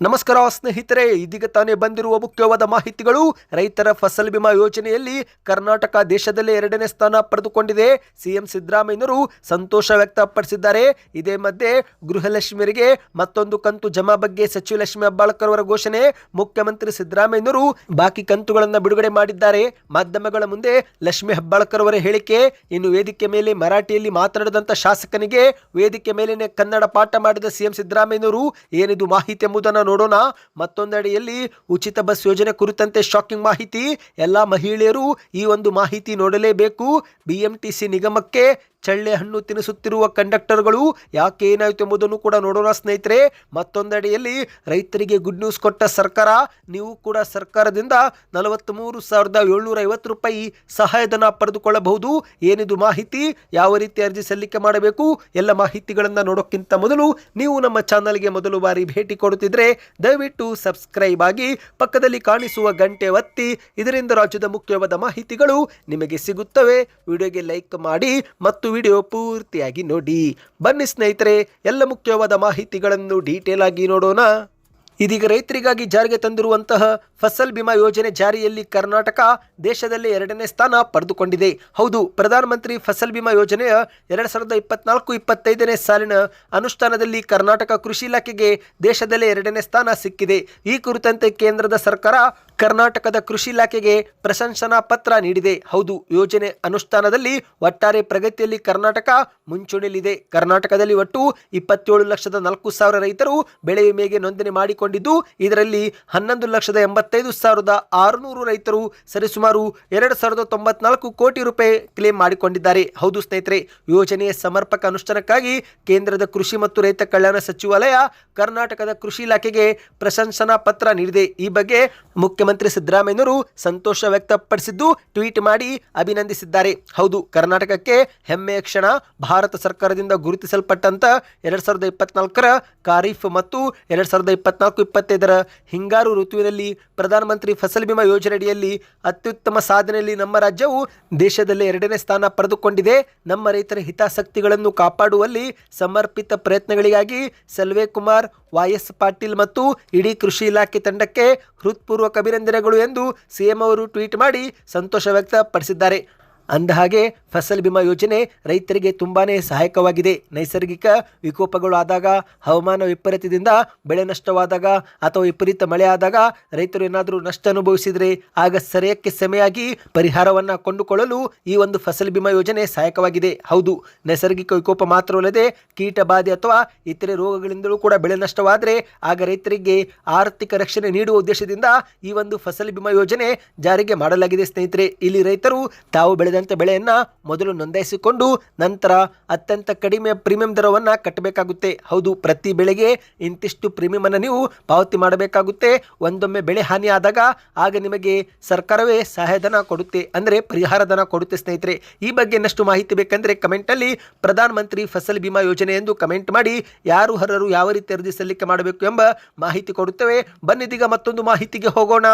ನಮಸ್ಕಾರ ಸ್ನೇಹಿತರೆ, ಇದೀಗ ತಾನೇ ಬಂದಿರುವ ಮುಖ್ಯವಾದ ಮಾಹಿತಿಗಳು. ರೈತರ ಫಸಲ್ ಬಿಮಾ ಯೋಜನೆಯಲ್ಲಿ ಕರ್ನಾಟಕ ದೇಶದಲ್ಲೇ ಎರಡನೇ ಸ್ಥಾನ ಪಡೆದುಕೊಂಡಿದೆ. ಸಿಎಂ ಸಿದ್ದರಾಮಯ್ಯನವರು ಸಂತೋಷ ವ್ಯಕ್ತಪಡಿಸಿದ್ದಾರೆ. ಇದೇ ಮಧ್ಯೆ ಗೃಹಲಕ್ಷ್ಮಿಯರಿಗೆ ಮತ್ತೊಂದು ಕಂತು ಜಮಾ ಬಗ್ಗೆ ಸಚಿವ ಲಕ್ಷ್ಮಿ ಹೆಬ್ಬಾಳ್ಕರ್ ಅವರ ಘೋಷಣೆ. ಮುಖ್ಯಮಂತ್ರಿ ಸಿದ್ದರಾಮಯ್ಯನವರು ಬಾಕಿ ಕಂತುಗಳನ್ನು ಬಿಡುಗಡೆ ಮಾಡಿದ್ದಾರೆ. ಮಾಧ್ಯಮಗಳ ಮುಂದೆ ಲಕ್ಷ್ಮಿ ಹೆಬ್ಬಾಳ್ಕರ್ ಅವರ ಹೇಳಿಕೆ. ಇನ್ನು ವೇದಿಕೆ ಮೇಲೆ ಮರಾಠಿಯಲ್ಲಿ ಮಾತನಾಡಿದಂಥ ಶಾಸಕನಿಗೆ ವೇದಿಕೆ ಮೇಲೇನೆ ಕನ್ನಡ ಪಾಠ ಮಾಡಿದ ಸಿಎಂ ಸಿದ್ದರಾಮಯ್ಯನವರು ಏನಿದು ಮಾಹಿತಿ ಎಂಬುದನ್ನು ನೋಡೋಣ. ಮತ್ತೊಂದೆಡೆಯಲ್ಲಿ ಉಚಿತ ಬಸ್ ಯೋಜನೆ ಕುರಿತಂತೆ ಶಾಕಿಂಗ್ ಮಾಹಿತಿ. ಎಲ್ಲ ಮಹಿಳೆಯರು ಈ ಒಂದು ಮಾಹಿತಿ ನೋಡಲೇಬೇಕು. ಬಿಎಂಟಿಸಿ ನಿಗಮಕ್ಕೆ ಚಳ್ಳೆ ಹಣ್ಣು ತಿನ್ನಿಸುತ್ತಿರುವ ಕಂಡಕ್ಟರ್ಗಳು ಯಾಕೆ ಏನಾಯಿತು ಎಂಬುದನ್ನು ಕೂಡ ನೋಡೋಣ ಸ್ನೇಹಿತರೆ. ಮತ್ತೊಂದೆಡೆಯಲ್ಲಿ ರೈತರಿಗೆ ಗುಡ್ ನ್ಯೂಸ್ ಕೊಟ್ಟ ಸರ್ಕಾರ, ನೀವು ಕೂಡ ಸರ್ಕಾರದಿಂದ ನಲವತ್ತ್ಮೂರು ಸಾವಿರದ ಏಳ್ನೂರ ಐವತ್ತು ರೂಪಾಯಿ ಸಹಾಯಧನ ಪಡೆದುಕೊಳ್ಳಬಹುದು. ಏನಿದು ಮಾಹಿತಿ? ಯಾವ ರೀತಿ ಅರ್ಜಿ ಸಲ್ಲಿಕೆ ಮಾಡಬೇಕು? ಎಲ್ಲ ಮಾಹಿತಿಗಳನ್ನು ನೋಡೋಕ್ಕಿಂತ ಮೊದಲು ನೀವು ನಮ್ಮ ಚಾನಲ್ಗೆ ಮೊದಲು ಬಾರಿ ಭೇಟಿ ಕೊಡುತ್ತಿದ್ದರೆ ದಯವಿಟ್ಟು ಸಬ್ಸ್ಕ್ರೈಬ್ ಆಗಿ ಪಕ್ಕದಲ್ಲಿ ಕಾಣಿಸುವ ಗಂಟೆ ಒತ್ತಿ. ಇದರಿಂದ ರಾಜ್ಯದ ಮುಖ್ಯವಾದ ಮಾಹಿತಿಗಳು ನಿಮಗೆ ಸಿಗುತ್ತವೆ. ವಿಡಿಯೋಗೆ ಲೈಕ್ ಮಾಡಿ ಮತ್ತು ವಿಡಿಯೋ ಪೂರ್ತಿಯಾಗಿ ನೋಡಿ. ಬನ್ನಿ ಸ್ನೇಹಿತರೆ ಎಲ್ಲ ಮುಖ್ಯವಾದ ಮಾಹಿತಿಗಳನ್ನು ಡೀಟೇಲ್ ಆಗಿ ನೋಡೋಣ. ಇದೀಗ ರೈತರಿಗಾಗಿ ಜಾರಿಗೆ ತಂದಿರುವಂತಹ ಫಸಲ್ ಬಿಮಾ ಯೋಜನೆ ಜಾರಿಯಲ್ಲಿ ಕರ್ನಾಟಕ ದೇಶದಲ್ಲಿ ಎರಡನೇ ಸ್ಥಾನ ಪಡೆದುಕೊಂಡಿದೆ. ಹೌದು, ಪ್ರಧಾನಮಂತ್ರಿ ಫಸಲ್ ಬಿಮಾ ಯೋಜನೆಯ ಎರಡು ಸಾವಿರದ ಇಪ್ಪತ್ನಾಲ್ಕು ಇಪ್ಪತ್ತೈದನೇ ಸಾಲಿನ ಅನುಷ್ಠಾನದಲ್ಲಿ ಕರ್ನಾಟಕ ಕೃಷಿ ಇಲಾಖೆಗೆ ದೇಶದಲ್ಲೇ ಎರಡನೇ ಸ್ಥಾನ ಸಿಕ್ಕಿದೆ. ಈ ಕುರಿತಂತೆ ಕೇಂದ್ರದ ಸರ್ಕಾರ ಕರ್ನಾಟಕದ ಕೃಷಿ ಇಲಾಖೆಗೆ ಪ್ರಶಂಸನಾ ಪತ್ರ ನೀಡಿದೆ. ಹೌದು, ಯೋಜನೆ ಅನುಷ್ಠಾನದಲ್ಲಿ ಒಟ್ಟಾರೆ ಪ್ರಗತಿಯಲ್ಲಿ ಕರ್ನಾಟಕ ಮುಂಚೂಣಿಯಲ್ಲಿದೆ. ಕರ್ನಾಟಕದಲ್ಲಿ ಒಟ್ಟು ಇಪ್ಪತ್ತೇಳು ಲಕ್ಷದ ನಾಲ್ಕು ಸಾವಿರ ರೈತರು ಬೆಳೆ ವಿಮೆಗೆ ನೋಂದಣಿ ಮಾಡಿಕೊಂಡಿದ್ದು ಇದರಲ್ಲಿ ಹನ್ನೊಂದು ಲಕ್ಷದ ಎಂಬತ್ತೈದು ಸಾವಿರದ ಆರುನೂರು ರೈತರು ಸರಿಸುಮಾರು ಎರಡು ಸಾವಿರದ ತೊಂಬತ್ನಾಲ್ಕು ಕೋಟಿ ರೂಪಾಯಿ ಕ್ಲೇಮ್ ಮಾಡಿಕೊಂಡಿದ್ದಾರೆ. ಹೌದು ಸ್ನೇಹಿತರೆ, ಯೋಜನೆಯ ಸಮರ್ಪಕ ಅನುಷ್ಠಾನಕ್ಕಾಗಿ ಕೇಂದ್ರದ ಕೃಷಿ ಮತ್ತು ರೈತ ಕಲ್ಯಾಣ ಸಚಿವಾಲಯ ಕರ್ನಾಟಕದ ಕೃಷಿ ಇಲಾಖೆಗೆ ಪ್ರಶಂಸನಾ ಪತ್ರ ನೀಡಿದೆ. ಈ ಬಗ್ಗೆ ಮುಖ್ಯಮಂತ್ರಿ ಸಿದ್ದರಾಮಯ್ಯನವರು ಸಂತೋಷ ವ್ಯಕ್ತಪಡಿಸಿದ್ದು ಟ್ವೀಟ್ ಮಾಡಿ ಅಭಿನಂದಿಸಿದ್ದಾರೆ. ಹೌದು, ಕರ್ನಾಟಕಕ್ಕೆ ಹೆಮ್ಮೆಯ ಕ್ಷಣ. ಭಾರತ ಸರ್ಕಾರದಿಂದ ಗುರುತಿಸಲ್ಪಟ್ಟಂತ ಎರಡ್ ಸಾವಿರದ ಇಪ್ಪತ್ನಾಲ್ಕರ ಖಾರೀಫ್ ಮತ್ತು ಎರಡ್ ಸಾವಿರದ ಇಪ್ಪತ್ನಾಲ್ಕು ಇಪ್ಪತ್ತೈದರ ಹಿಂಗಾರು ಋತುವಿನಲ್ಲಿ ಪ್ರಧಾನಮಂತ್ರಿ ಫಸಲ್ ಬಿಮಾ ಯೋಜನೆಯಡಿಯಲ್ಲಿ ಅತ್ಯುತ್ತಮ ಸಾಧನೆಯಲ್ಲಿ ನಮ್ಮ ರಾಜ್ಯವು ದೇಶದಲ್ಲೇ ಎರಡನೇ ಸ್ಥಾನ ಪಡೆದುಕೊಂಡಿದೆ. ನಮ್ಮ ರೈತರ ಹಿತಾಸಕ್ತಿಗಳನ್ನು ಕಾಪಾಡುವಲ್ಲಿ ಸಮರ್ಪಿತ ಪ್ರಯತ್ನಗಳಿಗಾಗಿ ಸಲ್ವೆ ಕುಮಾರ್, ವಾಯಸ್ ಪಾಟೀಲ್ ಮತ್ತು ಇಡೀ ಕೃಷಿ ಇಲಾಖೆ ತಂಡಕ್ಕೆ ಹೃತ್ಪೂರ್ವಕ ಅಭಿನಂದನೆಗಳು ಎಂದು ಸಿಎಂ ಅವರು ಟ್ವೀಟ್ ಮಾಡಿ ಸಂತೋಷ ವ್ಯಕ್ತಪಡಿಸಿದ್ದಾರೆ. ಅಂದಹಾಗೆ ಫಸಲ್ ಬಿಮಾ ಯೋಜನೆ ರೈತರಿಗೆ ತುಂಬಾನೇ ಸಹಾಯಕವಾಗಿದೆ. ನೈಸರ್ಗಿಕ ವಿಕೋಪಗಳು ಆದಾಗ, ಹವಾಮಾನ ವಿಪರೀತದಿಂದ ಬೆಳೆ ನಷ್ಟವಾದಾಗ ಅಥವಾ ವಿಪರೀತ ಮಳೆ ಆದಾಗ ರೈತರು ಏನಾದರೂ ನಷ್ಟ ಅನುಭವಿಸಿದರೆ ಆಗ ಸರಿಯಕ್ಕೆ ಸಮಯಾಗಿ ಪರಿಹಾರವನ್ನು ಕೊಂಡುಕೊಳ್ಳಲು ಈ ಒಂದು ಫಸಲ್ ಬಿಮಾ ಯೋಜನೆ ಸಹಾಯಕವಾಗಿದೆ. ಹೌದು, ನೈಸರ್ಗಿಕ ವಿಕೋಪ ಮಾತ್ರವಲ್ಲದೆ ಕೀಟ ಬಾಧೆ ಅಥವಾ ಇತರೆ ರೋಗಗಳಿಂದಲೂ ಕೂಡ ಬೆಳೆ ನಷ್ಟವಾದರೆ ಆಗ ರೈತರಿಗೆ ಆರ್ಥಿಕ ರಕ್ಷಣೆ ನೀಡುವ ಉದ್ದೇಶದಿಂದ ಈ ಒಂದು ಫಸಲ್ ಬಿಮಾ ಯೋಜನೆ ಜಾರಿಗೆ ಮಾಡಲಾಗಿದೆ ಸ್ನೇಹಿತರೆ. ಇಲ್ಲಿ ರೈತರು ತಾವು ಬೆಳೆದಂಥ ಬೆಳೆಯನ್ನ ಮೊದಲು ನೋಂದಾಯಿಸಿಕೊಂಡು ನಂತರ ಅತ್ಯಂತ ಕಡಿಮೆ ಪ್ರೀಮಿಯಂ ದರವನ್ನು ಕಟ್ಟಬೇಕಾಗುತ್ತೆ. ಹೌದು, ಪ್ರತಿ ಬೆಳೆಗೆ ಇಂತಿಷ್ಟು ಪ್ರೀಮಿಯಂ ನೀವು ಪಾವತಿ ಮಾಡಬೇಕಾಗುತ್ತೆ. ಒಂದೊಮ್ಮೆ ಬೆಳೆ ಹಾನಿ ಆದಾಗ ಆಗ ನಿಮಗೆ ಸರ್ಕಾರವೇ ಸಹಾಯಧನ ಕೊಡುತ್ತೆ, ಅಂದರೆ ಪರಿಹಾರ ಧನ ಕೊಡುತ್ತೆ ಸ್ನೇಹಿತರೆ. ಈ ಬಗ್ಗೆ ಇನ್ನಷ್ಟು ಮಾಹಿತಿ ಬೇಕೆಂದರೆ ಕಮೆಂಟಲ್ಲಿ ಪ್ರಧಾನ ಮಂತ್ರಿ ಫಸಲ್ ಬಿಮಾ ಯೋಜನೆ ಎಂದು ಕಮೆಂಟ್ ಮಾಡಿ, ಯಾರು ಹರರು ಯಾವ ರೀತಿ ಅರ್ಜಿ ಸಲ್ಲಿಕೆ ಮಾಡಬೇಕು ಎಂಬ ಮಾಹಿತಿ ಕೊಡುತ್ತೇವೆ. ಬನ್ನಿದೀಗ ಮತ್ತೊಂದು ಮಾಹಿತಿಗೆ ಹೋಗೋಣ.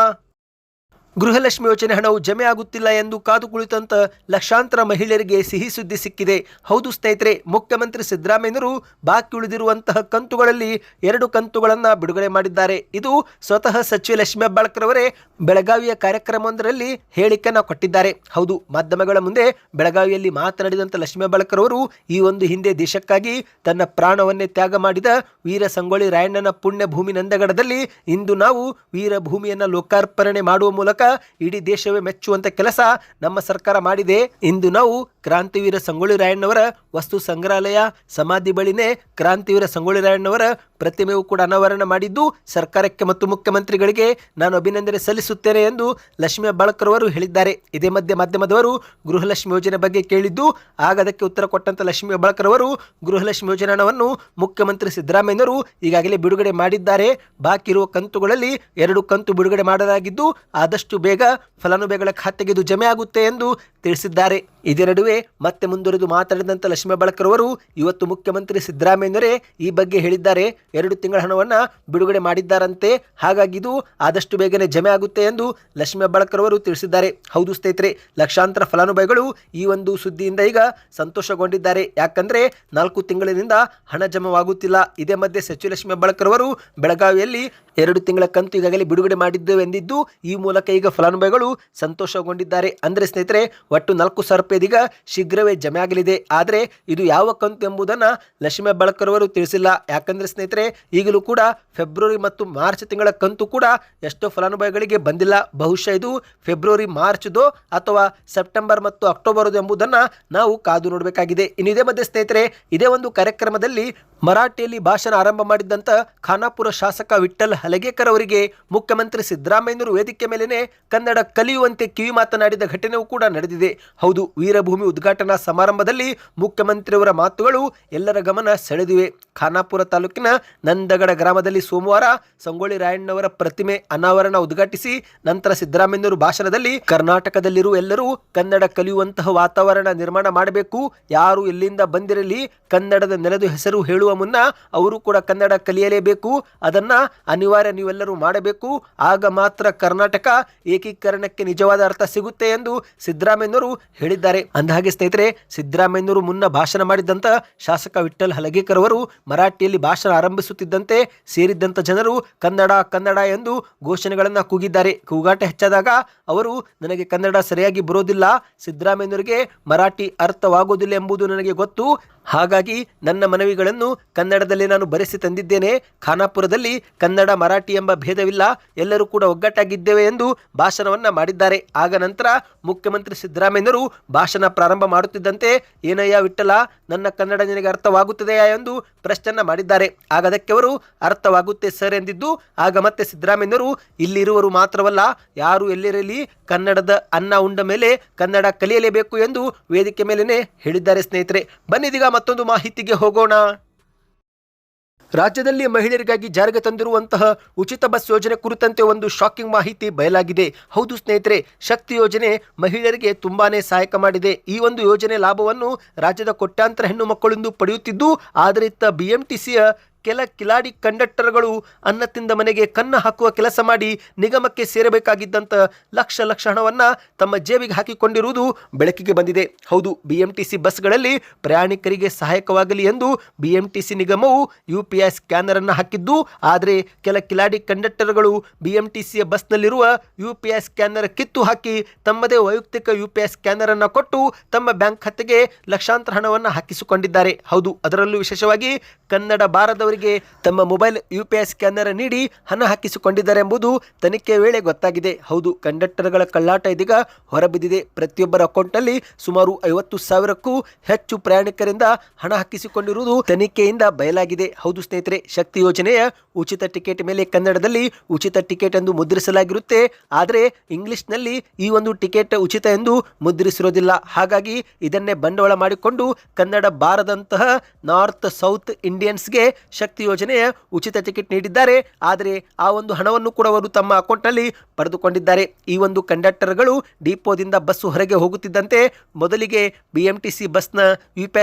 ಗೃಹಲಕ್ಷ್ಮಿ ಯೋಜನೆ ಹಣವು ಜಮೆ ಆಗುತ್ತಿಲ್ಲ ಎಂದು ಕಾದು ಕುಳಿತಂತ ಲಕ್ಷಾಂತರ ಮಹಿಳೆಯರಿಗೆ ಸಿಹಿ ಸುದ್ದಿ ಸಿಕ್ಕಿದೆ. ಹೌದು ಸ್ನೇಹಿತರೆ, ಮುಖ್ಯಮಂತ್ರಿ ಸಿದ್ದರಾಮಯ್ಯನವರು ಬಾಕಿ ಉಳಿದಿರುವಂತಹ ಕಂತುಗಳಲ್ಲಿ ಎರಡು ಕಂತುಗಳನ್ನು ಬಿಡುಗಡೆ ಮಾಡಿದ್ದಾರೆ. ಇದು ಸ್ವತಃ ಸಚಿವ ಲಕ್ಷ್ಮಿ ಹೆಬ್ಬಾಳ್ಕರ್ ಅವರೇ ಬೆಳಗಾವಿಯ ಕಾರ್ಯಕ್ರಮವೊಂದರಲ್ಲಿ ಹೇಳಿಕೆಯನ್ನು ಕೊಟ್ಟಿದ್ದಾರೆ. ಹೌದು, ಮಾಧ್ಯಮಗಳ ಮುಂದೆ ಬೆಳಗಾವಿಯಲ್ಲಿ ಮಾತನಾಡಿದಂಥ ಲಕ್ಷ್ಮಿ ಹೆಬ್ಬಾಳ್ಕರ್ ಅವರು ಈ ಒಂದು ಹಿಂದೆ ದೇಶಕ್ಕಾಗಿ ತನ್ನ ಪ್ರಾಣವನ್ನೇ ತ್ಯಾಗ ಮಾಡಿದ ವೀರ ಸಂಗೊಳ್ಳಿ ರಾಯಣ್ಣನ ಪುಣ್ಯ ಭೂಮಿ ನಂದಗಡದಲ್ಲಿ ಇಂದು ನಾವು ವೀರ ಭೂಮಿಯನ್ನು ಲೋಕಾರ್ಪಣೆ ಮಾಡುವ ಮೂಲಕ ಇಡೀ ದೇಶವೇ ಮೆಚ್ಚುವಂತ ಕೆಲಸ ನಮ್ಮ ಸರ್ಕಾರ ಮಾಡಿದೆ. ಇಂದು ನಾವು ಕ್ರಾಂತಿವೀರ ಸಂಗೊಳ್ಳಿ ರಾಯಣ್ಣವರ ವಸ್ತು ಸಂಗ್ರಹಾಲಯ, ಸಮಾಧಿ ಬಳಿನೇ ಕ್ರಾಂತಿವೀರ ಸಂಗೊಳ್ಳಿ ರಾಯಣ್ಣವರ ಪ್ರತಿಮೆಯು ಕೂಡ ಅನಾವರಣ ಮಾಡಿದ್ದು, ಸರ್ಕಾರಕ್ಕೆ ಮತ್ತು ಮುಖ್ಯಮಂತ್ರಿಗಳಿಗೆ ನಾನು ಅಭಿನಂದನೆ ಸಲ್ಲಿಸುತ್ತೇನೆ ಎಂದು ಲಕ್ಷ್ಮೀ ಹೆಬ್ಬಾಳ್ಕರ್ ಅವರು ಹೇಳಿದ್ದಾರೆ. ಇದೇ ಮಧ್ಯೆ ಮಾಧ್ಯಮದವರು ಗೃಹಲಕ್ಷ್ಮಿ ಯೋಜನೆ ಬಗ್ಗೆ ಕೇಳಿದ್ದು, ಆಗ ಅದಕ್ಕೆ ಉತ್ತರ ಕೊಟ್ಟಂತ ಲಕ್ಷ್ಮೀ ಹೆಬ್ಬಾಳ್ಕರ್ ಅವರು ಗೃಹಲಕ್ಷ್ಮಿ ಯೋಜನೆ ಹಣವನ್ನು ಮುಖ್ಯಮಂತ್ರಿ ಸಿದ್ದರಾಮಯ್ಯನವರು ಈಗಾಗಲೇ ಬಿಡುಗಡೆ ಮಾಡಿದ್ದಾರೆ. ಬಾಕಿ ಇರುವ ಕಂತುಗಳಲ್ಲಿ ಎರಡು ಕಂತು ಬಿಡುಗಡೆ ಮಾಡಲಾಗಿದ್ದು, ಆದಷ್ಟು ಬೇಗ ಫಲಾನುಭವಿಗಳ ಖಾತೆಗೆ ಇದು ಜಮೆ ಆಗುತ್ತೆ ಎಂದು ತಿಳಿಸಿದ್ದಾರೆ. ಇದೇ ನಡುವೆ ಮತ್ತೆ ಮುಂದುವರೆದು ಮಾತಾಡಿದಂಥ ಲಕ್ಷ್ಮೀ ಬಳಕರವರು, ಇವತ್ತು ಮುಖ್ಯಮಂತ್ರಿ ಸಿದ್ದರಾಮಯ್ಯನವರೇ ಈ ಬಗ್ಗೆ ಹೇಳಿದ್ದಾರೆ. ಎರಡು ತಿಂಗಳ ಹಣವನ್ನು ಬಿಡುಗಡೆ ಮಾಡಿದ್ದಾರಂತೆ. ಹಾಗಾಗಿ ಇದು ಆದಷ್ಟು ಬೇಗನೆ ಜಮೆ ಆಗುತ್ತೆ ಎಂದು ಲಕ್ಷ್ಮೀ ಬಳಕರ್ ಅವರು ತಿಳಿಸಿದ್ದಾರೆ. ಹೌದು ಸ್ನೇಹಿತರೆ, ಲಕ್ಷಾಂತರ ಫಲಾನುಭವಿಗಳು ಈ ಒಂದು ಸುದ್ದಿಯಿಂದ ಈಗ ಸಂತೋಷಗೊಂಡಿದ್ದಾರೆ. ಯಾಕಂದರೆ ನಾಲ್ಕು ತಿಂಗಳಿನಿಂದ ಹಣ ಜಮವಾಗುತ್ತಿಲ್ಲ. ಇದೇ ಮಧ್ಯೆ ಸಚಿವ ಲಕ್ಷ್ಮೀ ಬಳಕರವರು ಬೆಳಗಾವಿಯಲ್ಲಿ ಎರಡು ತಿಂಗಳ ಕಂತು ಈಗಾಗಲೇ ಬಿಡುಗಡೆ ಮಾಡಿದ್ದೇವೆ ಎಂದಿದ್ದು, ಈ ಮೂಲಕ ಈಗ ಫಲಾನುಭವಿಗಳು ಸಂತೋಷಗೊಂಡಿದ್ದಾರೆ. ಅಂದರೆ ಸ್ನೇಹಿತರೆ, ಒಟ್ಟು ನಾಲ್ಕು ಸಾವಿರ ರೂಪಾಯಿ ಇದೀಗ ಶೀಘ್ರವೇ ಜಮೆ ಆಗಲಿದೆ. ಆದರೆ ಇದು ಯಾವ ಕಂತು ಎಂಬುದನ್ನ ಲಕ್ಷ್ಮೀ ಬಳಕರ್ ಅವರು ತಿಳಿಸಿಲ್ಲ. ಯಾಕಂದ್ರೆ ಸ್ನೇಹಿತರೆ, ಈಗಲೂ ಕೂಡ ಫೆಬ್ರವರಿ ಮತ್ತು ಮಾರ್ಚ್ ತಿಂಗಳ ಕಂತು ಕೂಡ ಎಷ್ಟೋ ಫಲಾನುಭವಿಗಳಿಗೆ ಬಂದಿಲ್ಲ. ಬಹುಶಃ ಇದು ಫೆಬ್ರವರಿ, ಮಾರ್ಚ್ದು ಅಥವಾ ಸೆಪ್ಟೆಂಬರ್ ಮತ್ತು ಅಕ್ಟೋಬರ್ದು ಎಂಬುದನ್ನ ನಾವು ಕಾದು ನೋಡಬೇಕಾಗಿದೆ. ಇನ್ನು ಇದೇ ಮಧ್ಯೆ ಸ್ನೇಹಿತರೆ, ಇದೇ ಒಂದು ಕಾರ್ಯಕ್ರಮದಲ್ಲಿ ಮರಾಠಿಯಲ್ಲಿ ಭಾಷಣ ಆರಂಭ ಮಾಡಿದ್ದಂಥ ಖಾನಾಪುರ ಶಾಸಕ ವಿಠ್ಠಲ್ ಹಲಗೇಕರ್ ಅವರಿಗೆ ಮುಖ್ಯಮಂತ್ರಿ ಸಿದ್ದರಾಮಯ್ಯನವರು ವೇದಿಕೆ ಮೇಲೇನೆ ಕನ್ನಡ ಕಲಿಯುವಂತೆ ಕಿವಿ ಮಾತನಾಡಿದ ಘಟನೆಯೂ ಕೂಡ ನಡೆದಿದೆ. ಹೌದು, ವೀರಭೂಮಿ ಉದ್ಘಾಟನಾ ಸಮಾರಂಭದಲ್ಲಿ ಮುಖ್ಯಮಂತ್ರಿಯವರ ಮಾತುಗಳು ಎಲ್ಲರ ಗಮನ ಸೆಳೆದಿವೆ. ಖಾನಾಪುರ ತಾಲೂಕಿನ ನಂದಗಡ ಗ್ರಾಮದಲ್ಲಿ ಸೋಮವಾರ ಸಂಗೊಳ್ಳಿ ರಾಯಣ್ಣವರ ಪ್ರತಿಮೆ ಅನಾವರಣ ಉದ್ಘಾಟಿಸಿ, ನಂತರ ಸಿದ್ದರಾಮಯ್ಯನವರು ಭಾಷಣದಲ್ಲಿ ಕರ್ನಾಟಕದಲ್ಲಿರುವ ಎಲ್ಲರೂ ಕನ್ನಡ ಕಲಿಯುವಂತಹ ವಾತಾವರಣ ನಿರ್ಮಾಣ ಮಾಡಬೇಕು, ಯಾರು ಎಲ್ಲಿಂದ ಬಂದಿರಲಿ, ಕನ್ನಡದ ನೆಲದ ಹೆಸರು ಹೇಳುವ ಮುನ್ನ ಅವರು ಕೂಡ ಕನ್ನಡ ಕಲಿಯಲೇಬೇಕು, ಅದನ್ನ ಅನಿವಾರ್ಯ ನೀವೆಲ್ಲರೂ ಮಾಡಬೇಕು, ಆಗ ಮಾತ್ರ ಕರ್ನಾಟಕ ಏಕೀಕರಣಕ್ಕೆ ನಿಜವಾದ ಅರ್ಥ ಸಿಗುತ್ತೆ ಎಂದು ಸಿದ್ದರಾಮಯ್ಯನವರು ಹೇಳಿದ್ದಾರೆ. ಅಂದಹಾಗೆ ಸ್ನೇಹಿತರೆ, ಸಿದ್ದರಾಮಯ್ಯನವರು ಮುನ್ನ ಭಾಷಣ ಮಾಡಿದ್ದಂಥ ಶಾಸಕ ವಿಠ್ಠಲ್ ಹಲಗೇಕರ್ ಅವರು ಮರಾಠಿಯಲ್ಲಿ ಭಾಷಣ ಆರಂಭಿಸುತ್ತಿದ್ದಂತೆ ಸೇರಿದ್ದಂಥ ಜನರು ಕನ್ನಡ ಕನ್ನಡ ಎಂದು ಘೋಷಣೆಗಳನ್ನು ಕೂಗಿದ್ದಾರೆ. ಕೂಗಾಟ ಹೆಚ್ಚಾದಾಗ ಅವರು, ನನಗೆ ಕನ್ನಡ ಸರಿಯಾಗಿ ಬರೋದಿಲ್ಲ, ಸಿದ್ದರಾಮಯ್ಯನವರಿಗೆ ಮರಾಠಿ ಅರ್ಥವಾಗೋದಿಲ್ಲ ಎಂಬುದು ನನಗೆ ಗೊತ್ತು. ಹಾಗಾಗಿ ನನ್ನ ಮನವಿಗಳನ್ನು ಕನ್ನಡದಲ್ಲಿ ನಾನು ಬರೆಸಿ ತಂದಿದ್ದೇನೆ. ಖಾನಾಪುರದಲ್ಲಿ ಕನ್ನಡ ಮರಾಠಿ ಎಂಬ ಭೇದವಿಲ್ಲ. ಎಲ್ಲರೂ ಕೂಡ ಒಗ್ಗಟ್ಟಾಗಿದ್ದೇವೆ ಎಂದು ಭಾಷಣವನ್ನ ಮಾಡಿದ್ದಾರೆ. ಆಗ ನಂತರ ಮುಖ್ಯಮಂತ್ರಿ ಸಿದ್ದರಾಮಯ್ಯನವರು ಭಾಷಣ ಪ್ರಾರಂಭ ಮಾಡುತ್ತಿದ್ದಂತೆ, ಏನಯ್ಯ ವಿಠಲ ನನ್ನ ಕನ್ನಡ ನಿನಗೆ ಅರ್ಥವಾಗುತ್ತದೆಯಾ? ಎಂದು ಪ್ರಶ್ನೆಯನ್ನ ಮಾಡಿದ್ದಾರೆ. ಆಗ ಅದಕ್ಕೆ ಅವರು, ಅರ್ಥವಾಗುತ್ತೆ ಸರ್ ಎಂದಿದ್ದು, ಆಗ ಮತ್ತೆ ಸಿದ್ದರಾಮಯ್ಯನವರು, ಇಲ್ಲಿರುವರು ಮಾತ್ರವಲ್ಲ, ಯಾರು ಎಲ್ಲಿರಲಿ ಕನ್ನಡದ ಅನ್ನ ಉಂಡ ಮೇಲೆ ಕನ್ನಡ ಕಲಿಯಲೇಬೇಕು ಎಂದು ವೇದಿಕೆ ಮೇಲೇನೆ ಹೇಳಿದ್ದಾರೆ ಸ್ನೇಹಿತರೆ. ಬನ್ನಿದೀಗ ಮತ್ತೊಂದು ಮಾಹಿತಿಗೆ ಹೋಗೋಣ. ರಾಜ್ಯದಲ್ಲಿ ಮಹಿಳೆಯರಿಗಾಗಿ ಜಾರಿಗೆ ತಂದಿರುವಂತಹ ಉಚಿತ ಬಸ್ ಯೋಜನೆ ಕುರಿತಂತೆ ಒಂದು ಶಾಕಿಂಗ್ ಮಾಹಿತಿ ಬಯಲಾಗಿದೆ. ಹೌದು ಸ್ನೇಹಿತರೆ, ಶಕ್ತಿ ಯೋಜನೆ ಮಹಿಳೆಯರಿಗೆ ತುಂಬಾನೇ ಸಹಾಯಕ ಮಾಡಿದೆ. ಈ ಒಂದು ಯೋಜನೆ ಲಾಭವನ್ನು ರಾಜ್ಯದ ಕೋಟ್ಯಾಂತರ ಹೆಣ್ಣು ಮಕ್ಕಳಿಂದ ಪಡೆಯುತ್ತಿದ್ದು ಆದರೆ ಇತ್ತ ಬಿಎಂಟಿಸಿಯ ಕೆಲ ಕಿಲಾಡಿ ಕಂಡಕ್ಟರ್ಗಳು ಅನ್ನ ತಿಂದ ಮನೆಗೆ ಕನ್ನ ಹಾಕುವ ಕೆಲಸ ಮಾಡಿ ನಿಗಮಕ್ಕೆ ಸೇರಬೇಕಾಗಿದ್ದಂಥ ಲಕ್ಷ ಲಕ್ಷ ಹಣವನ್ನು ತಮ್ಮ ಜೇಬಿಗೆ ಹಾಕಿಕೊಂಡಿರುವುದು ಬೆಳಕಿಗೆ ಬಂದಿದೆ. ಹೌದು, ಬಿಎಂಟಿಸಿ ಬಸ್ಗಳಲ್ಲಿ ಪ್ರಯಾಣಿಕರಿಗೆ ಸಹಾಯಕವಾಗಲಿ ಎಂದು ಬಿಎಂಟಿಸಿ ನಿಗಮವು ಯು ಪಿ ಐ ಸ್ಕ್ಯಾನರ್ ಅನ್ನು ಹಾಕಿದ್ದು, ಆದರೆ ಕೆಲ ಕಿಲಾಡಿ ಕಂಡಕ್ಟರ್ಗಳು ಬಿಎಂಟಿಸಿಯ ಬಸ್ನಲ್ಲಿರುವ ಯು ಪಿ ಐ ಸ್ಕ್ಯಾನರ್ ಕಿತ್ತು ಹಾಕಿ ತಮ್ಮದೇ ವೈಯಕ್ತಿಕ ಯು ಪಿ ಐ ಸ್ಕ್ಯಾನರ್ ಅನ್ನು ಕೊಟ್ಟು ತಮ್ಮ ಬ್ಯಾಂಕ್ ಖಾತೆಗೆ ಲಕ್ಷಾಂತರ ಹಣವನ್ನು ಹಾಕಿಸಿಕೊಂಡಿದ್ದಾರೆ. ಹೌದು, ಅದರಲ್ಲೂ ವಿಶೇಷವಾಗಿ ಕನ್ನಡ ಬಾರದವರಿಗೆ ತಮ್ಮ mobile U P I scanner ನೀಡಿ ಹಣ ಹಾಕಿಸಿಕೊಂಡಿದ್ದಾರೆ ಎಂಬುದು ತನಿಖೆ ವೇಳೆ ಗೊತ್ತಾಗಿದೆ. ಹೌದು, ಕಂಡಕ್ಟರ್ಗಳ ಕಳ್ಳಾಟ ಇದೀಗ ಹೊರಬಿದ್ದಿದೆ. ಪ್ರತಿಯೊಬ್ಬರ ಅಕೌಂಟ್ನಲ್ಲಿ ಸುಮಾರು ಐವತ್ತು ಸಾವಿರಕ್ಕೂ ಹೆಚ್ಚು ಪ್ರಯಾಣಿಕರಿಂದ ಹಣ ಹಾಕಿಸಿಕೊಂಡಿರುವುದು ತನಿಖೆಯಿಂದ ಬಯಲಾಗಿದೆ. ಹೌದು ಸ್ನೇಹಿತರೆ, ಶಕ್ತಿ ಯೋಜನೆಯ ಉಚಿತ ಟಿಕೆಟ್ ಮೇಲೆ ಕನ್ನಡದಲ್ಲಿ ಉಚಿತ ಟಿಕೆಟ್ ಎಂದು ಮುದ್ರಿಸಲಾಗಿರುತ್ತೆ. ಆದರೆ ಇಂಗ್ಲಿಷ್ನಲ್ಲಿ ಈ ಒಂದು ಟಿಕೆಟ್ ಉಚಿತ ಎಂದು ಮುದ್ರಿಸಿರೋದಿಲ್ಲ. ಹಾಗಾಗಿ ಇದನ್ನೇ ಬಂಡವಾಳ ಮಾಡಿಕೊಂಡು ಕನ್ನಡ ಬಾರದಂತಹ ನಾರ್ತ್ ಸೌತ್ ಇಂಡಿಯನ್ಸ್ಗೆ ಶಕ್ತಿ ಯೋಜನೆಯ ಉಚಿತ ಟಿಕೆಟ್ ನೀಡಿದ್ದಾರೆ. ಆದರೆ ಆ ಒಂದು ಹಣವನ್ನು ಕೂಡ ಅವರು ತಮ್ಮ ಅಕೌಂಟ್ನಲ್ಲಿ ಪಡೆದುಕೊಂಡಿದ್ದಾರೆ. ಈ ಒಂದು ಕಂಡಕ್ಟರ್ಗಳು ಡಿಪೋದಿಂದ ಬಸ್ಸು ಹೊರಗೆ ಹೋಗುತ್ತಿದ್ದಂತೆ ಮೊದಲಿಗೆ ಬಿ ಎಂ ಟಿ ಸಿ ಬಸ್ನ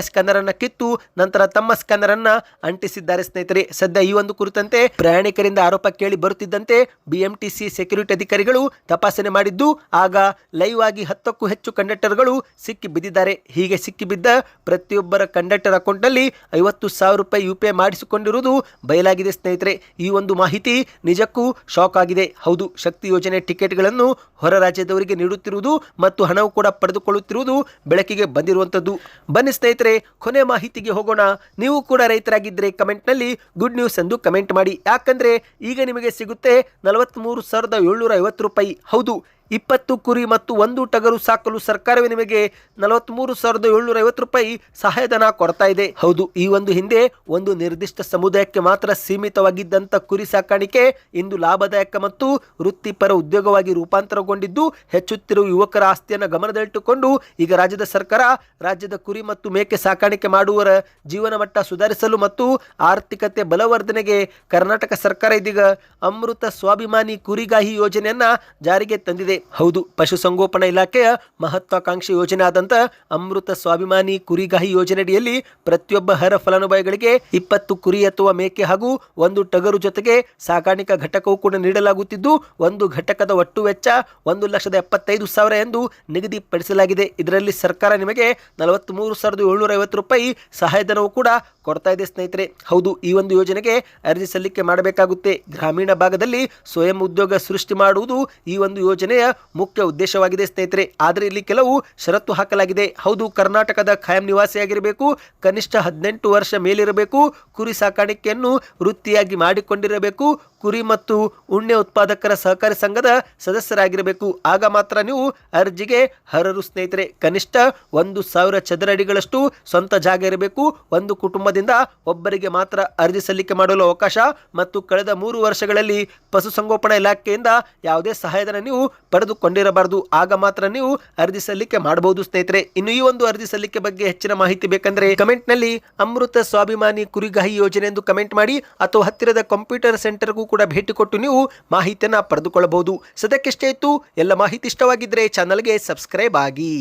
ಸ್ಕ್ಯಾನರ್ ಅನ್ನ ಕಿತ್ತು ನಂತರ ತಮ್ಮ ಸ್ಕ್ಯಾನರ್ ಅನ್ನ ಅಂಟಿಸಿದ್ದಾರೆ ಸ್ನೇಹಿತರೆ. ಸದ್ಯ ಈ ಒಂದು ಕುರಿತಂತೆ ಪ್ರಯಾಣಿಕರಿಂದ ಆರೋಪ ಕೇಳಿ ಬರುತ್ತಿದ್ದಂತೆ B M T C security ಅಧಿಕಾರಿಗಳು ತಪಾಸಣೆ ಮಾಡಿದ್ದು, ಆಗ ಲೈವ್ ಆಗಿ ಹತ್ತಕ್ಕೂ ಹೆಚ್ಚು ಕಂಡಕ್ಟರ್ಗಳು ಸಿಕ್ಕಿ ಬಿದ್ದಿದ್ದಾರೆ ಹೀಗೆ ಸಿಕ್ಕಿಬಿದ್ದ ಪ್ರತಿಯೊಬ್ಬರ ಕಂಡಕ್ಟರ್ ಅಕೌಂಟ್ನಲ್ಲಿ ಐವತ್ತು ಸಾವಿರ ರೂಪಾಯಿ ಯು ಪಿ ಮಾಡಿಸಿಕೊಂಡಿರುವುದು ಬಯಲಾಗಿದೆ, ಸ್ನೇಹಿತರೆ. ಈ ಒಂದು ಮಾಹಿತಿ ನಿಜಕ್ಕೂ ಶಾಕ್ ಆಗಿದೆ. ಹೌದು, ಶಕ್ತಿ ಯೋಜನೆ ಟಿಕೆಟ್ಗಳನ್ನು ಹೊರ ರಾಜ್ಯದವರಿಗೆ ನೀಡುತ್ತಿರುವುದು ಮತ್ತು ಹಣವು ಕೂಡ ಪಡೆದುಕೊಳ್ಳುತ್ತಿರುವುದು ಬೆಳಕಿಗೆ ಬಂದಿರುವಂಥದ್ದು. ಬನ್ನಿ, ಸ್ನೇಹಿತರೆ ಕೊನೆ ಮಾಹಿತಿಗೆ ಹೋಗೋಣ. ನೀವು ಕೂಡ ರೈತರಾಗಿದ್ದರೆ ಕಮೆಂಟ್ನಲ್ಲಿ ಗುಡ್ ನ್ಯೂಸ್ ಎಂದು ಕಮೆಂಟ್ ಮಾಡಿ. ಯಾಕಂದರೆ, ಈಗ ನಿಮಗೆ ಸಿಗುತ್ತೆ ನಲವತ್ತ್ಮೂರು ಸಾವಿರದ ಏಳ್ನೂರ ಐವತ್ತು ರೂಪಾಯಿ. ಹೌದು ಇಪ್ಪತ್ತು ಕುರಿ ಮತ್ತು ಒಂದು ಟಗರು ಸಾಕಲು ಸರ್ಕಾರವೇ ನಿಮಗೆ ನಲವತ್ತ್ಮೂರು ಸಾವಿರದ ಏಳ್ನೂರ ಐವತ್ತು ರೂಪಾಯಿ ಸಹಾಯಧನ ಕೊಡ್ತಾ ಇದೆ. ಹೌದು, ಈ ಒಂದು ಹಿಂದೆ ಒಂದು ನಿರ್ದಿಷ್ಟ ಸಮುದಾಯಕ್ಕೆ ಮಾತ್ರ ಸೀಮಿತವಾಗಿದ್ದಂಥ ಕುರಿ ಸಾಕಾಣಿಕೆ ಇಂದು ಲಾಭದಾಯಕ ಮತ್ತು ವೃತ್ತಿಪರ ಉದ್ಯೋಗವಾಗಿ ರೂಪಾಂತರಗೊಂಡಿದ್ದು ಹೆಚ್ಚುತ್ತಿರುವ ಯುವಕರ ಆಸ್ತಿಯನ್ನು ಗಮನದಲ್ಲಿಟ್ಟುಕೊಂಡು ಈಗ ರಾಜ್ಯದ ಸರ್ಕಾರ ರಾಜ್ಯದ ಕುರಿ ಮತ್ತು ಮೇಕೆ ಸಾಕಾಣಿಕೆ ಮಾಡುವವರ ಜೀವನ ಮಟ್ಟ ಸುಧಾರಿಸಲು ಮತ್ತು ಆರ್ಥಿಕತೆ ಬಲವರ್ಧನೆಗೆ ಕರ್ನಾಟಕ ಸರ್ಕಾರ ಇದೀಗ ಅಮೃತ ಸ್ವಾಭಿಮಾನಿ ಕುರಿಗಾಹಿ ಯೋಜನೆಯನ್ನ ಜಾರಿಗೆ ತಂದಿದೆ. ಹೌದು, ಪಶುಸಂಗೋಪನಾ ಇಲಾಖೆಯ ಮಹತ್ವಾಕಾಂಕ್ಷಿ ಯೋಜನೆ ಆದಂತ ಅಮೃತ ಸ್ವಾಭಿಮಾನಿ ಕುರಿಗಾಹಿ ಯೋಜನೆಯಡಿಯಲ್ಲಿ ಪ್ರತಿಯೊಬ್ಬ ಹರ ಫಲಾನುಭವಿಗಳಿಗೆ ಇಪ್ಪತ್ತು ಕುರಿ ಅಥವಾ ಮೇಕೆ ಹಾಗೂ ಒಂದು ಟಗರು ಜೊತೆಗೆ ಸಾಕಾಣಿಕಾ ಘಟಕವು ಕೂಡ ನೀಡಲಾಗುತ್ತಿದ್ದು, ಒಂದು ಘಟಕದ ಒಟ್ಟು ವೆಚ್ಚ ಒಂದು ಲಕ್ಷದ ಎಪ್ಪತ್ತೈದು ಸಾವಿರ ಎಂದು ನಿಗದಿಪಡಿಸಲಾಗಿದೆ. ಇದರಲ್ಲಿ ಸರ್ಕಾರ ನಿಮಗೆ ನಲವತ್ತ್ ಮೂರು ಸಾವಿರದ ಏಳ್ನೂರ ಐವತ್ತು ರೂಪಾಯಿ ಸಹಾಯಧನವೂ ಕೂಡ ಕೊಡ್ತಾ ಇದೆ ಸ್ನೇಹಿತರೆ. ಹೌದು, ಈ ಒಂದು ಯೋಜನೆಗೆ ಅರ್ಜಿ ಸಲ್ಲಿಕೆ ಮಾಡಬೇಕಾಗುತ್ತೆ. ಗ್ರಾಮೀಣ ಭಾಗದಲ್ಲಿ ಸ್ವಯಂ ಉದ್ಯೋಗ ಸೃಷ್ಟಿ ಮಾಡುವುದು ಈ ಒಂದು ಯೋಜನೆಯ ಮುಖ್ಯ ಉದ್ದೇಶವಾಗಿದೆ ಸ್ನೇಹಿತರೆ. ಆದರೆ ಇಲ್ಲಿ ಕೆಲವು ಷರತ್ತು ಹಾಕಲಾಗಿದೆ. ಹೌದು, ಕರ್ನಾಟಕದ ಖಾಯಂ ನಿವಾಸಿಯಾಗಿರಬೇಕು, ಕನಿಷ್ಠ ಹದಿನೆಂಟು ವರ್ಷ ಮೇಲಿರಬೇಕು, ಕುರಿ ಸಾಕಾಣಿಕೆಯನ್ನು ವೃತ್ತಿಯಾಗಿ ಮಾಡಿಕೊಂಡಿರಬೇಕು, ಕುರಿ ಮತ್ತು ಉಣ್ಣೆ ಉತ್ಪಾದಕರ ಸಹಕಾರಿ ಸಂಘದ ಸದಸ್ಯರಾಗಿರಬೇಕು. ಆಗ ಮಾತ್ರ ನೀವು ಅರ್ಜಿಗೆ ಹರರು ಸ್ನೇಹಿತರೆ. ಕನಿಷ್ಠ ಒಂದು ಸಾವಿರ ಚದರ ಅಡಿಗಳಷ್ಟು ಸ್ವಂತ ಜಾಗ ಇರಬೇಕು. ಒಂದು ಕುಟುಂಬದಿಂದ ಒಬ್ಬರಿಗೆ ಮಾತ್ರ ಅರ್ಜಿ ಸಲ್ಲಿಕೆ ಮಾಡಲು ಅವಕಾಶ. ಮತ್ತು ಕಳೆದ ಮೂರು ವರ್ಷಗಳಲ್ಲಿ ಪಶುಸಂಗೋಪನಾ ಇಲಾಖೆಯಿಂದ ಯಾವುದೇ ಸಹಾಯಧನ ನೀವು ಪಡೆದುಕೊಂಡಿರಬಾರದು ಆಗ ಮಾತ್ರ ನೀವು ಅರ್ಜಿ ಸಲ್ಲಿಕೆ ಮಾಡಬಹುದು ಸ್ನೇಹಿತರೆ. ಇನ್ನು ಈ ಒಂದು ಅರ್ಜಿ ಸಲ್ಲಿಕೆ ಬಗ್ಗೆ ಹೆಚ್ಚಿನ ಮಾಹಿತಿ ಬೇಕಂದ್ರೆ ಕಮೆಂಟ್ನಲ್ಲಿ ಅಮೃತ ಸ್ವಾಭಿಮಾನಿ ಕುರಿಗಾಹಿ ಯೋಜನೆ ಎಂದು ಕಮೆಂಟ್ ಮಾಡಿ ಅಥವಾ ಹತ್ತಿರದ ಕಂಪ್ಯೂಟರ್ ಸೆಂಟರ್ಗೂ ಕೂಡ ಭೇಟಿ ಕೊಟ್ಟು ನೀವು ಮಾಹಿತಿಯನ್ನು ಪಡೆದುಕೊಳ್ಳಬಹುದು. ಸದ್ಯಕ್ಕಿಷ್ಟೇ ಇತ್ತು. ಎಲ್ಲ ಮಾಹಿತಿ ಇಷ್ಟವಾಗಿದ್ರೆ ಚಾನಲ್ಗೆ ಸಬ್ಸ್ಕ್ರೈಬ್ ಆಗಿ.